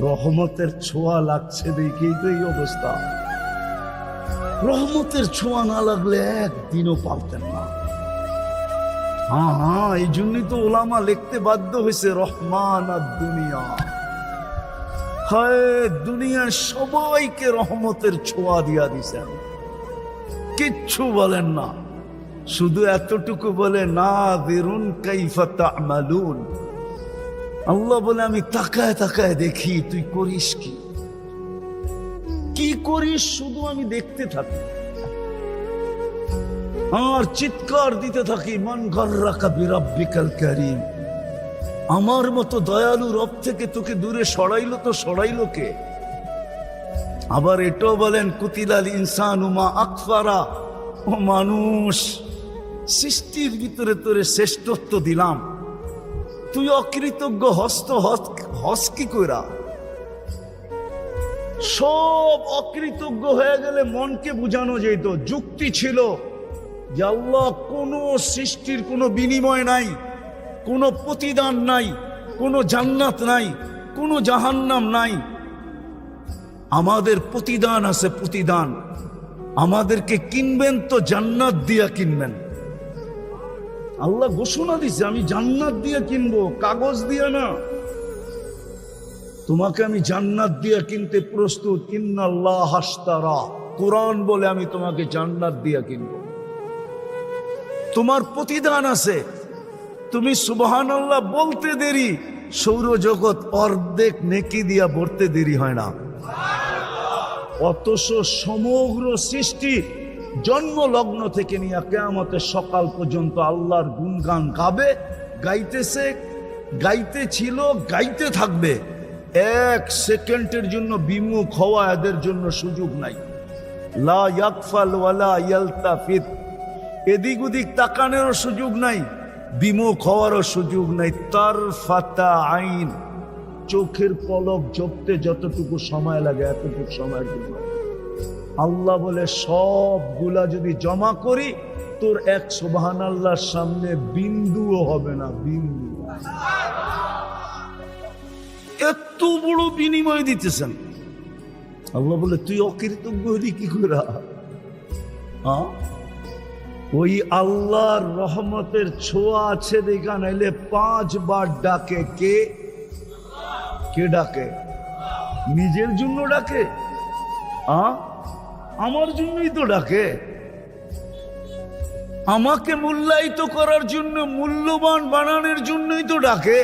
রহমতের ছোঁয়া লাগছে দেখেই তো এই অবস্থা। রহমতের ছোঁয়া না লাগলে একদিনও পারতেন না। হ্যাঁ হ্যাঁ এই জন্যই তো ওলামা লিখতে বাধ্য হয়েছে, রহমান আর দুনিয়া। হায়, দুনিয়ার সবাইকে রহমতের ছোঁয়া দিয়া দিছেন। কিচ্ছু বলেন না। শুধু এতটুকু বলে, না, বেরুন কাইফা তামালুন। আল্লাহ বলে, আমি তাকায় তাকায় দেখি, তুই করিস কি? কি করিস? শুধু আমি দেখতে থাকি। আমার চিৎকার দিতে থাকি, মন গর্রাকা বিরাব্বিকাল কারিম। আমার মতো দয়ালু রব থেকে তোকে দূরে সরাইলো তো সরাইলো কে? আবার এটাও বলেন, কুতিলাল ইনসান উমা আকফারা। ও মানুষ, সৃষ্টির ভিতরে তোরে শ্রেষ্ঠত্ব দিলাম। তুই অকৃতজ্ঞ, হস্ত হস কি কইরা। সব অকৃতজ্ঞ হয়ে গেলে মনকে বুঝানো যেত, যুক্তি ছিল যে আল্লাহ কোনো সৃষ্টির কোনো বিনিময় নাই, কোনো প্রতিদান নাই, কোনো জান্নাত নাই, কোনো জাহান্নাম নাই। আমাদের প্রতিদান আছে প্রতিদান। আমাদেরকে কিনবেন তো জান্নাত দিয়া কিনবেন। আল্লাহ ঘোষণা দিছে, আমি জান্নাত দিয়ে কিনবো, কাগজ দিয়ে না। তোমাকে আমি জান্নাত দিয়ে কিনতে প্রস্তুত। ইন্নাল্লাহ হাস্তারা কোরআন বলে আমি তোমাকে জান্নাত দিয়ে কিনবো। তোমার প্রতিদান আছে। তুমি সুবহান আল্লাহ বলতে দেরি, সৌরজগৎ অর্ধেক নেকি দিয়া ভরতে দেরি হয় না। অথচ সমগ্র সৃষ্টি জন্ম লগ্ন থেকে নিয়ে কেয়ামতের সকাল পর্যন্ত আল্লাহর গুণগান গাবে, গাইতেছে গাইতে ছিল গাইতে থাকবে। এক সেকেন্ডের জন্য বিমুখ হওয়া এদের জন্য সুযোগ নাই। লা এদিক ওদিক তাকানোরও সুযোগ নাই, বিমুখ হওয়ারও সুযোগ নাই। তার ফাতা আইন। চোখের পলক জপতে যতটুকু সময় লাগে, এতটুকু সময়ের জন্য। আল্লাহ বলে, সবগুলা যদি জমা করি, তোর এক সোবাহান আল্লাহর সামনে বিন্দুও হবে না, বিন্দু। এত বড় বিনিময় দিতেছেন। আল্লাহ বলে, তুই অকৃতজ্ঞ হলি কি করে? ওই আল্লাহর রহমতের ছোঁয়া আছে দেখা, নাইলে পাঁচবার ডাকে কে? কে ডাকে? নিজের জন্য ডাকে? আ? আমার জন্যই তো ডাকে। আমাকে মূল্যায়িত করার জন্য মূল্যবান বানানোর জন্যই তো ডাকে।